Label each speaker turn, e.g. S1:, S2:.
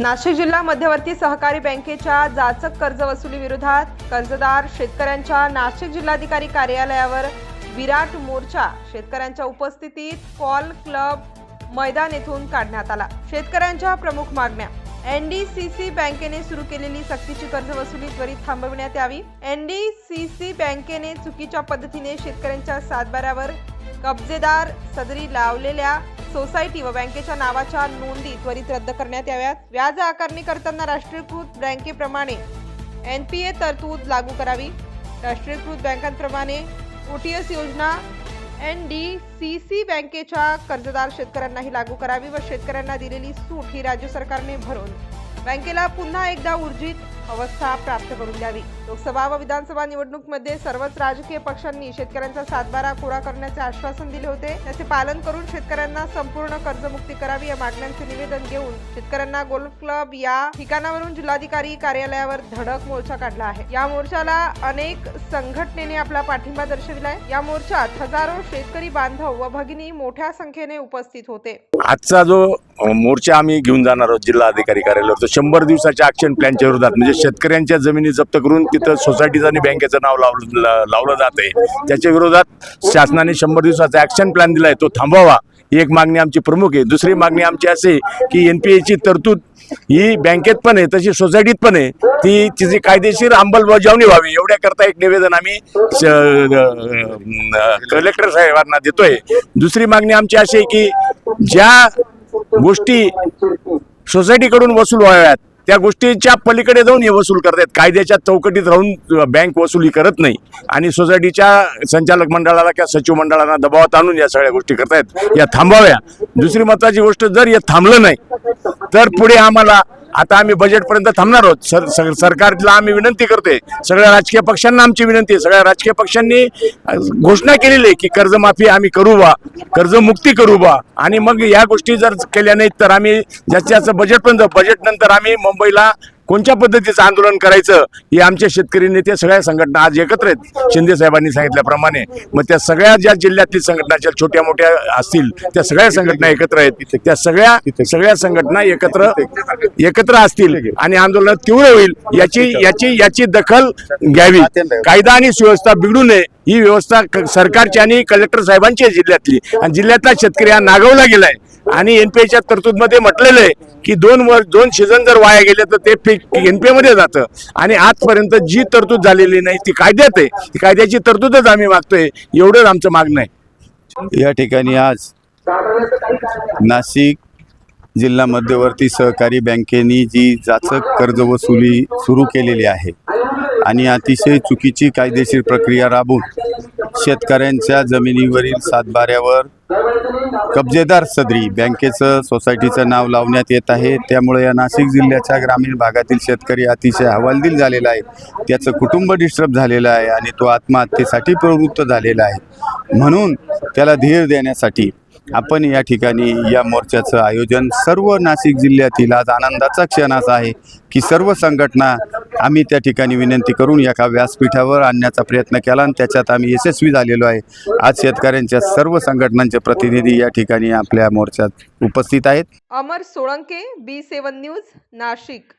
S1: नाशिक जिल्हा मध्यवर्ती सहकारी बँकेच्या जाचक कर्ज वसुली विरोधात कर्जदार शेतकऱ्यांच्या नाशिक जिल्हाधिकारी कार्यालयावर विराट मोर्चा. शेतकऱ्यांच्या उपस्थितीत कॉल क्लब मैदान येथून काढण्यात आला. शेतकऱ्यांच्या प्रमुख मागण्या. एनडीसीसी बँकेने सुरू केलेली सक्तीची कर्ज वसुली त्वरित थांबविण्यात यावी. एनडीसीसी बँकेने चुकीच्या पद्धतीने शेतकऱ्यांच्या सातबाऱ्यावर कब्जेदार सदरी लावलेल्या सोसायटी व बँकेच्या नावाच्या नोंदी त्वरित रद्द करण्यात याव्यात. व्याज आकारणी करताना राष्ट्रीयकृत बँकेप्रमाणे एन पी ए तरतूद लागू करावी. राष्ट्रीयकृत बँकांप्रमाणे ओ टी एस योजना एन डी सी सी बँकेच्या कर्जदार शेतकऱ्यांनाही लागू करावी व शेतकऱ्यांना दिलेली सूट ही राज्य सरकारने भरून. बँकेला पुन्हा एकदा ऊर्जित अवस्था प्राप्त करून द्यावी लोकसभा व विधानसभा निवडणूकमध्ये सर्वच राजकीय पक्षांनी शेतकऱ्यांचा सातबारा कोरा करण्याचे आश्वासन दिले होते. त्याचे पालन करून शेतकऱ्यांना संपूर्ण कर्जमुक्ती करावी या मागण्यांचे निवेदन घेऊन शेतकऱ्यांना गोल्फ क्लब या ठिकाणावरून जिल्हाधिकारी कार्यालयावर धडक मोर्चा काढला आहे. या मोर्चाला अनेक संघटनेने आपला पाठिंबा दर्शविलाय. या मोर्चात हजारो शेतकरी बांधव व भगिनी मोठ्या संख्येने उपस्थित होते.
S2: आजचा जो मोर्चा आम्ही घेऊन जाणार आहोत जिल्हाधिकारी कार्यालयावर तो शंभर दिवसाच्या ऍक्शन प्लॅनच्या विरोधात म्हणजे शेतकऱ्यांच्या जमिनी जप्त करून तिथं सोसायटीचं आणि बँकेचं नाव लावलं लावलं जात आहे त्याच्या विरोधात शासनाने शंभर दिवसाचा ॲक्शन प्लॅन दिला आहे तो थांबवावा. ही एक मागणी आमची प्रमुख आहे. दुसरी मागणी आमची अशी आहे की एन पी एची तरतूद ही बँकेत पण आहे तशी सोसायटीत पण आहे. ती तिची कायदेशीर अंमलबजावणी व्हावी. एवढ्याकरता एक निवेदन आम्ही कलेक्टर साहेबांना देतोय. दुसरी मागणी आमची अशी आहे की ज्या गोष्टी सोसायटीकडून वसूल व्हाव्यात त्या गोष्टीच्या पलीकडे जाऊन हे वसूल करतात. कायद्याच्या चौकटीत राहून बँक वसुली करत नाही. आणि सोसायटीच्या संचालक मंडळाला किंवा सचिव मंडळाला दबावात आणून या सगळ्या गोष्टी करतायत. या थांबाव्या. दुसरी महत्वाची गोष्ट जर हे थांबलं नाही तर पुढे आम्हाला आता आम्ही बजेटपर्यंत थांबणार आहोत. सर सर- सरकारला आम्ही विनंती करतोय. सगळ्या राजकीय पक्षांना आमची विनंती आहे. सगळ्या राजकीय पक्षांनी घोषणा केलेली आहे की कर्जमाफी आम्ही करू बा कर्जमुक्ती करू बा. आणि मग या गोष्टी जर केल्या नाहीत तर आम्ही जास्तीत जास्त बजेटपर्यंत बजेट नंतर आम्ही मुंबईला कोणत्या पद्धतीचं आंदोलन करायचं हे आमच्या शेतकरी नेते सगळ्या संघटना आज एकत्र आहेत. शिंदे साहेबांनी सांगितल्याप्रमाणे. मग त्या सगळ्या ज्या जिल्ह्यातील संघटना ज्या छोट्या मोठ्या असतील त्या सगळ्या संघटना एकत्र आहेत. त्या सगळ्या सगळ्या संघटना एकत्र एकत्र असतील आणि आंदोलन तीव्र होईल याची याची याची दखल घ्यावी. कायदा आणि सुव्यवस्था बिघडू नये. ही व्यवस्था सरकारची आणि कलेक्टर साहेबांची जिल्ह्यातली. आणि जिल्ह्यातला शेतकरी हा नागवला गेलाय. आणि एनपीएच्या तरतूदमध्ये म्हटलेलं आहे की दोन वर दोन सीझन जर वाया गेले तर ते पीक एनपीए मध्ये जातं. आणि आजपर्यंत जी तरतूद झालेली नाही ती कायद्यात आहे. ती कायद्याची तरतूदच आम्ही मागतोय. एवढंच आमचं मागणं आहे.
S3: या ठिकाणी आज नाशिक जिल्हा मध्यवर्ती सहकारी बँकेनी जी जाचक कर्ज वसुली सुरू केलेली आहे आणि अतिशय चुकीची कायदेशीर प्रक्रिया राबवून शेतकऱ्यांच्या जमिनीवरील सातबाऱ्यावर कब्जेदार सदरी बँकेचं सोसायटीचं नाव लावण्यात येत आहे. त्यामुळे या नाशिक जिल्ह्याच्या ग्रामीण भागातील शेतकरी अतिशय हवालदिल झालेला आहे. त्याचं कुटुंब डिस्टर्ब झालेलं आहे आणि तो आत्महत्येसाठी प्रवृत्त झालेला आहे. म्हणून त्याला धीर देण्यासाठी आपण या ठिकाणी या मोर्चाचं आयोजन सर्व नाशिक जिल्ह्यातील आज आनंदाचा क्षण असा आहे की सर्व संघटना आम्ही त्या ठिकाणी विनंती करून एका व्यासपीठावर आणण्याचा प्रयत्न केला आणि त्याच्यात आम्ही यशस्वी झालेलो आहे. आज शेतकऱ्यांच्या सर्व संघटनांचे प्रतिनिधी या ठिकाणी आपल्या मोर्चात उपस्थित आहेत.
S1: Amar Solanke B seven news Nashik.